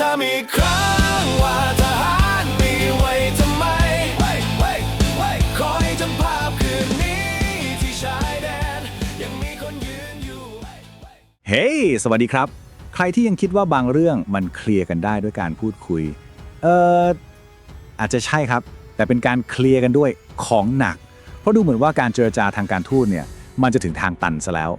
ทำอีกครั้งว่าทหารมีไว้ทำไมขอให้จำภาพคืนนี้ที่ชายแดน ยังมีคนยืนอยู่ เฮ้ย สวัสดีครับ ใครที่ยังคิดว่าบางเรื่องมันเคลียร์กันได้ด้วยการพูดคุย เอออาจจะใช่ครับ แต่เป็นการเคลียร์กันด้วยของหนัก เพราะดูเหมือนว่าการเจรจาทางการทูตเนี่ย มันจะถึงทางตันซะแล้ว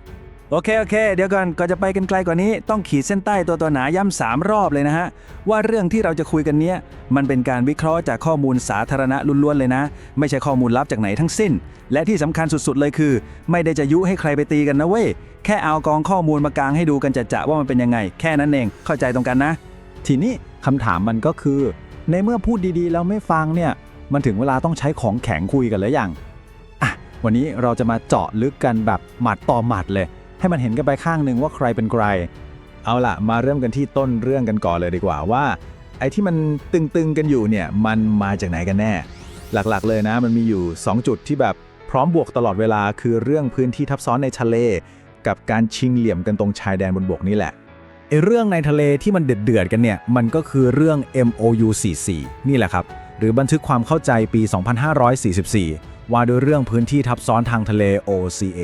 โอเค โอเค เดี๋ยวก่อนก่อนจะไปกันไกลกว่านี้ต้องขีดเส้นใต้ตัวตัวหนาย้ำสามรอบเลยนะฮะ ว่าเรื่องที่เราจะคุยกันเนี้ย มันเป็นการวิเคราะห์จากข้อมูลสาธารณะล้วนๆเลยนะ ไม่ใช่ข้อมูลลับจากไหนทั้งสิ้น และที่สำคัญสุดๆเลยคือ ไม่ได้จะยุให้ใครไปตีกันนะเว้ยแค่เอากองข้อมูลมากางให้ดูกันจะๆว่ามันเป็นยังไง แค่นั้นเองเข้าใจตรงกันนะ ทีนี้คำถามมันก็คือ ในเมื่อพูดดีๆแล้วไม่ฟังเนี่ยมันถึงเวลาต้องใช้ของแข็งคุยกันหรือยังอะวันนี้เราจะมาเจาะลึกกันแบบหมัดต่อหมัดเลย ให้มันเห็นกันไปข้างหนึ่งว่าใครเป็นใคร เอาล่ะมาเริ่มกันที่ต้นเรื่องกันก่อนเลยดีกว่าว่าไอ้ที่มันตึงๆกันอยู่เนี่ยมันมาจากไหนกันแน่ หลักๆเลยนะมันมีอยู่ 2 จุดที่แบบพร้อมบวกตลอดเวลาคือเรื่องพื้นที่ทับซ้อนในทะเล กับการชิงเหลี่ยมกันตรงชายแดนบนบกนี่แหละไอเรื่องในทะเลที่มันเดือดๆกันเนี่ยมันก็คือเรื่อง MOU 44นี่แหละครับ หรือบันทึกความเข้าใจปี 2544 ว่าด้วยเรื่องพื้นที่ทับซ้อนทางทะเล OCA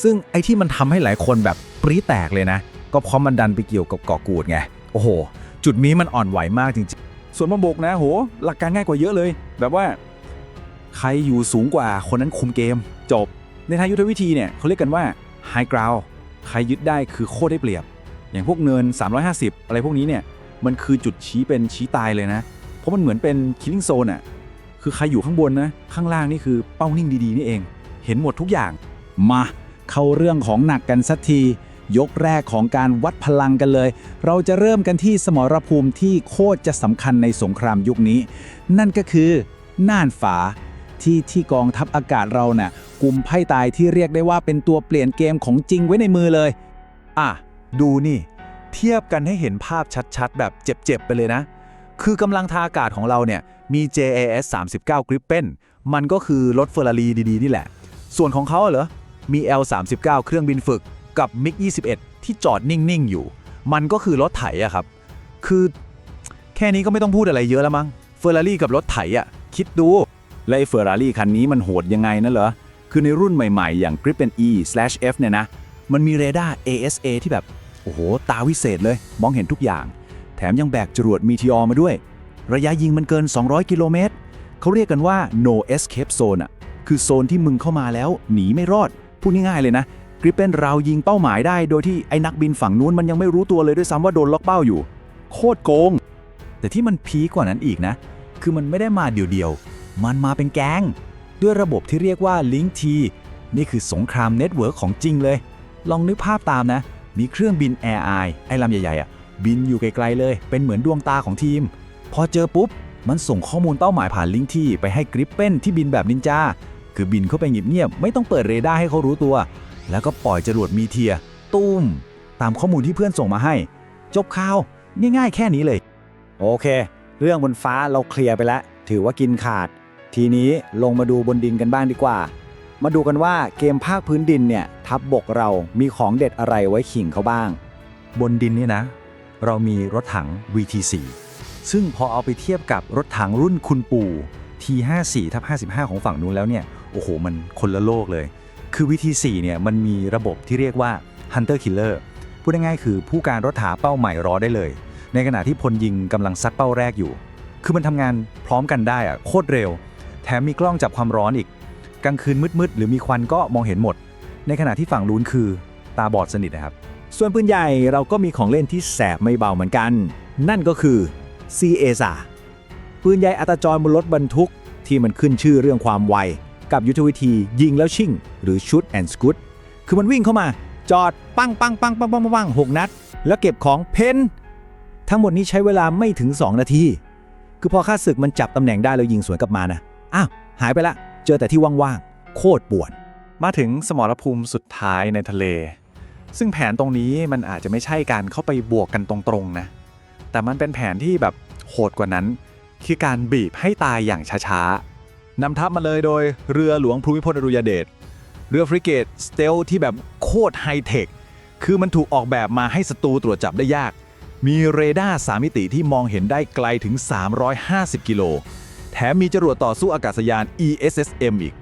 ซึ่งไอที่มันทำให้หลายคนแบบปรีแตกเลยนะ ก็เพราะมันดันไปเกี่ยวกับเกาะกูดไง โอ้โห จุดนี้มันอ่อนไหวมากจริงๆ ส่วนบนบกนะโห หลักการง่ายกว่าเยอะเลย แบบว่า ใครอยู่สูงกว่าคนนั้นคุมเกม จบ ในทางยุทธวิธีเนี่ยเขาเรียกกันว่า High Ground ใครยึดได้คือโคตรได้เปรียบ อย่างพวกเนิน 350 อะไรพวกนี้เนี่ยมันคือจุดชี้เป็นชี้ตายเลยนะ เพราะมันเหมือนเป็น killing zone อะคือใครอยู่ข้างบนนะ ข้างล่างนี่คือเป้านิ่งดีๆ นี่เอง เห็นหมดทุกอย่าง มา เข้าเรื่องของหนักกันสักที ยกแรกของการวัดพลังกันเลย เราจะเริ่มกันที่สมรภูมิที่โคตรจะสำคัญในสงครามยุคนี้ นั่นก็คือน่านฝาที่ที่กองทัพอากาศเราเนี่ยกลุ่มไพ่ตายที่เรียกได้ว่าเป็นตัวเปลี่ยนเกมของจริงไว้ในมือเลย อะ ดูนี่ เทียบกันให้เห็นภาพชัดๆ แบบเจ็บๆ ไปเลยนะ คือกำลังทางอากาศของเราเนี่ย มี JAS 39 Gripen มันก็คือรถเฟอร์รารีดีๆ นี่แหละ ส่วนของเขาเหรอ มี L 39 เครื่องบินฝึกกับ MiG 21 ที่จอดนิ่ง ๆ อยู่ มันก็คือรถไถอะครับ คือแค่นี้ก็ไม่ต้องพูดอะไรเยอะแล้วมั้งเฟอร์รารี่กับรถไถอะคิดดู และไอ้เฟอร์รารี่คันนี้มันโหดยังไงนะเหรอ คือในรุ่นใหม่ๆ อย่าง Gripen E/F เนี่ยนะ มันมีเรดาร์ ASA ที่แบบ โอ้โห ตาวิเศษเลย มองเห็นทุกอย่าง แถมยังแบกจรวดมีทีออมาด้วย ระยะยิงมันเกิน 200 กิโลเมตรเขาเรียกกันว่า no escape zone อะคือโซนที่มึงเข้ามาแล้วหนีไม่รอด พูดง่ายๆเลยนะกริปเปนเรายิงเป้าหมายได้ โดยที่ไอ้นักบินฝั่งนู้นมันยังไม่รู้ตัวเลยด้วยซ้ำว่าโดนล็อกเป้าอยู่ โคตรโกง แต่ที่มันพีกว่านั้นอีกนะ คือมันไม่ได้มาเดี่ยวๆ มันมาเป็นแก๊งด้วยระบบที่เรียกว่า Link T นี่คือสงครามเน็ตเวิร์กของจริงเลย ลองนึกภาพตามนะ มีเครื่องบิน Air Eye ไอ้ลำใหญ่ๆอะบินอยู่ไกลๆเลย เป็นเหมือนดวงตาของทีม พอเจอปุ๊บ มันส่งข้อมูลเป้าหมายผ่านลิงก์ที่ไปให้กริปเป็นที่บินแบบนินจา คือบินเข้าไปเงียบๆไม่ต้องเปิดเรดาร์ให้เขารู้ตัว แล้วก็ปล่อยจรวดมีเทีย ตุ้ม ตามข้อมูลที่เพื่อนส่งมาให้ จบข่าวง่ายๆแค่นี้เลย โอเค เรื่องบนฟ้าเราเคลียร์ไปแล้ว ถือว่ากินขาด ทีนี้ลงมาดูบนดินกันบ้างดีกว่า มาดูกันว่าเกมภาคพื้นดินเนี่ยทัพบบกเรามีของเด็ดอะไรไว้ขิงเขาบ้าง บนดินเนี่ยนะ เรามีรถถัง VT4 ซึ่งพอเอาไปเทียบกับรถถังรุ่นคุณปู่ T54 ทับ55 ของฝั่งนู้นแล้วเนี่ย โอ้โห มันคนละโลกเลย คือ VT4 เนี่ย มันมีระบบที่เรียกว่า Hunter Killer พูดง่ายๆคือผู้การรถถาเป้าใหม่รอได้เลย ในขณะที่พลยิงกำลังซัดเป้าแรกอยู่ คือมันทำงานพร้อมกันได้อะโคตรเร็ว แถมมีกล้องจับความร้อนอีก กลางคืนมืดๆหรือมีควันก็มองเห็นหมด ในขณะที่ฝั่งลุ้นคือตาบอดสนิทนะครับ ส่วนปืนใหญ่เราก็มีของเล่นที่แสบไม่เบาเหมือนกัน นั่นก็คือ c a s a ปืนใหญ่อัตจรบนรถบรรทุกที่มันขึ้นชื่อเรื่องความไว กับยุทธวิธียิงแล้วชิ่ง หรือชุดแอนด์สกูตคือมันวิ่งเข้ามา จอดปังปังปังปังปังปังหกนัด แล้วเก็บของเพนทั้งหมดนี้ใช้เวลาไม่ถึง 2 นาที คือพอค่าศึกมันจับตำแหน่งได้แล้วยิงสวนกลับมานะอ้าวหายไปละ เจอแต่ที่ว่างๆโคตรปวดมาถึงสมรภูมิสุดท้ายในทะเล ซึ่งแผนตรงนี้มันอาจจะไม่ใช่การเข้าไปบวกกันตรงๆนะ แต่มันเป็นแผนที่แบบโหดกว่านั้น คือการบีบให้ตายอย่างช้าๆ นำทัพมาเลยโดยเรือหลวงภูมิพลอดุลยเดช เรือฟริเกตสเตลที่แบบโคตรไฮเทค คือมันถูกออกแบบมาให้ศัตรูตรวจจับได้ยาก มีเรดาร์สามมิติที่มองเห็นได้ไกลถึง 350 กิโล แถมมีจรวดต่อสู้อากาศยาน ESSM อีก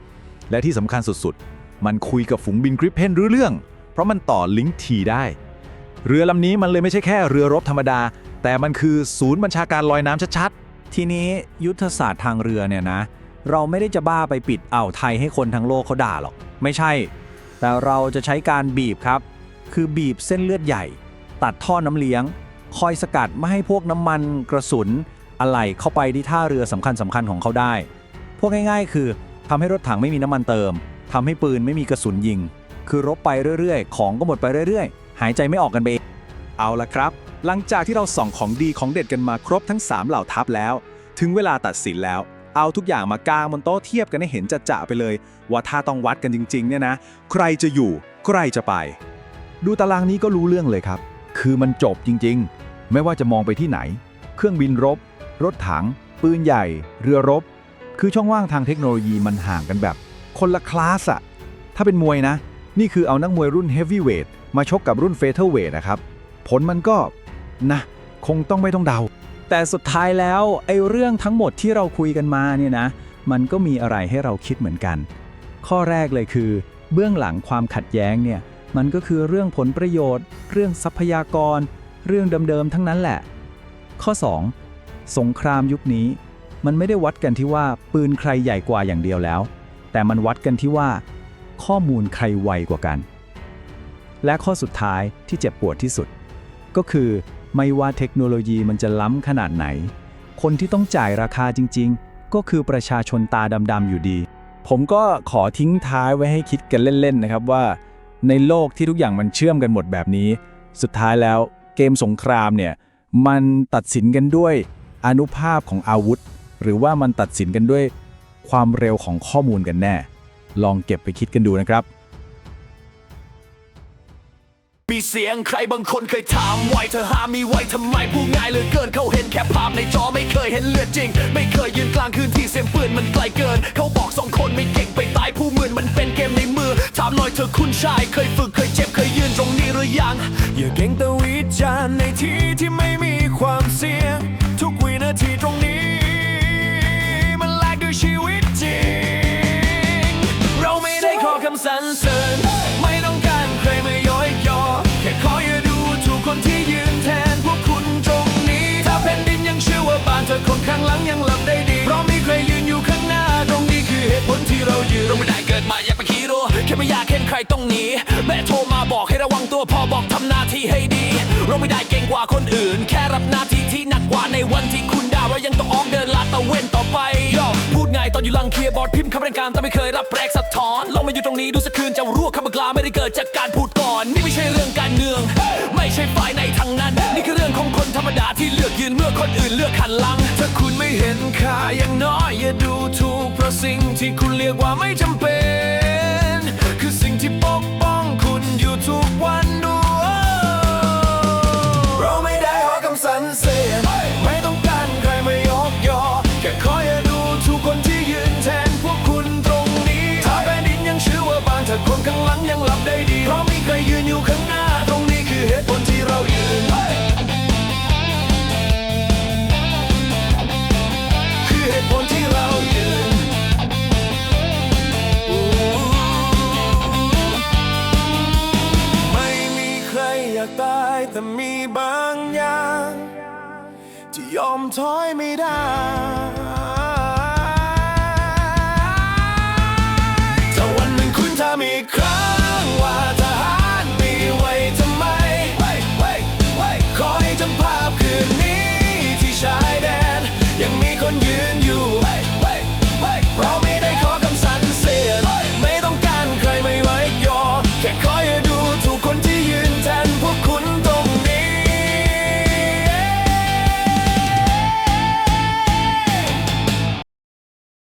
และที่สำคัญสุดๆ มันคุยกับฝูงบินกริปเพนรู้เรื่อง เพราะมันต่อลิงก์ทีได้ เรือลำนี้มันเลยไม่ใช่แค่เรือรบธรรมดา แต่มันคือศูนย์บัญชาการลอยน้ำชัดๆ ทีนี้ยุทธศาสตร์ทางเรือเนี่ยนะ เราไม่ได้จะบ้าไปปิดอ่าวไทยให้คนทั้งโลกเขาด่าหรอก ไม่ใช่ แต่เราจะใช้การบีบครับ คือบีบเส้นเลือดใหญ่ ตัดท่อน้ำเลี้ยง คอยสกัดไม่ให้พวกน้ำมันกระสุน อะไหล่เข้าไปที่ท่าเรือสำคัญสำคัญของเขาได้ พวกง่ายๆ คือทำให้รถถังไม่มีน้ำมันเติมทำให้ปืนไม่มีกระสุนยิง คือรบไปเรื่อยๆ ของก็หมดไปเรื่อยๆ หายใจไม่ออกกันไปเองเอาละครับ หลังจากที่เราส่องของดีของเด็ดกันมาครบทั้ง 3 เหล่าทัพแล้ว ถึงเวลาตัดสินแล้ว เอาทุกอย่างมากางบนโต๊ะเทียบกันให้เห็นจะจะไปเลย ว่าถ้าต้องวัดกันจริงๆเนี่ยนะ ใครจะอยู่ ใครจะไป ดูตารางนี้ก็รู้เรื่องเลยครับ คือมันจบจริงๆ ไม่ว่าจะมองไปที่ไหน เครื่องบินรบ รถถัง ปืนใหญ่ เรือรบ คือช่องว่างทางเทคโนโลยีมันห่างกันแบบ คนละคลาสอะถ้าเป็นมวยนะ นี่คือเอานักมวยรุ่นเฮฟวีเวทมาชกกับรุ่นเฟเธอร์เวทนะครับผลมันก็นะ คงต้องไม่ต้องเดา แต่สุดท้ายแล้วไอ้เรื่องทั้งหมดที่เราคุยกันมาเนี่ยนะ มันก็มีอะไรให้เราคิดเหมือนกัน ข้อแรกเลยคือ เบื้องหลังความขัดแย้งเนี่ยมันก็คือเรื่องผลประโยชน์ เรื่องทรัพยากร เรื่องเดิมๆทั้งนั้นแหละ ข้อ 2. สงครามยุคนี้ มันไม่ได้วัดกันที่ว่าปืนใครใหญ่กว่าอย่างเดียวแล้ว แต่มันวัดกันที่ว่า ข้อมูลใครไวกว่ากัน และข้อสุดท้ายที่เจ็บปวดที่สุด ก็คือ ไม่ว่าเทคโนโลยีมันจะล้ำขนาดไหน คนที่ต้องจ่ายราคาจริง ๆ ก็คือประชาชนตาดำๆอยู่ดี ผมก็ขอทิ้งท้ายไว้ให้คิดกันเล่น ๆ นะครับว่า ในโลกที่ทุกอย่างมันเชื่อมกันหมดแบบนี้ สุดท้ายแล้วเกมสงครามเนี่ยมันตัดสินกันด้วยอนุภาพของอาวุธ หรือว่ามันตัดสินกันด้วยความเร็วของข้อมูลกันแน่ ลองเก็บไปคิดกันดูนะครับ เสียงใครบางคนเคยถามไว้เธอหามีไว้ทำไมผู้ง่ายเหลือเกินเขาเห็นแค่ภาพในจอไม่เคยเห็นเลือดจริง ไม่เคยยืนกลางคืนที่เสียงปืนมันไกลเกิน เขาบอกสองคนไม่เก่งไปตายผู้หมื่นมันเป็นเกมในมือ ถามหน่อยเธอคุณชาย เคยฝึกเคยเจ็บเคยยืนตรงนี้หรือยัง อย่าเก่งแต่วิจารณ์ในที่ที่ ต้องหนีแม่โทรมาบอกให้ระวังตัวพอบอกทำหน้าที่ให้ดี เราไม่ได้เก่งกว่าคนอื่น แค่รับหน้าที่ที่หนักกว่าในวันที่คุณด่าวเรายังต้องออกเดินลาดตะเวนต่อไปย่อพูดง่ายตอนอยู่หลังเคลียร์บอร์ดพิมพ์คำรายการแต่ไม่เคยรับแรกสะท้อนลองมาอยู่ตรงนี้ดูสักคืนจะรู้ว่าคำว่ากลาไม่ได้เกิดจากการพูดก่อน นี่ไม่ใช่เรื่องการเมือง ไม่ใช่ฝ่ายในทางนั้น นี่คือเรื่องของคนธรรมดาที่เลือกยืนเมื่อคนอื่นเลือกหันหลังถ้าคุณไม่เห็นค่าอย่างน้อยอย่าดูถูกเพราะสิ่งที่คุณเรียกว่าไม่จำเป็น ที่ยอมถอยไม่ได้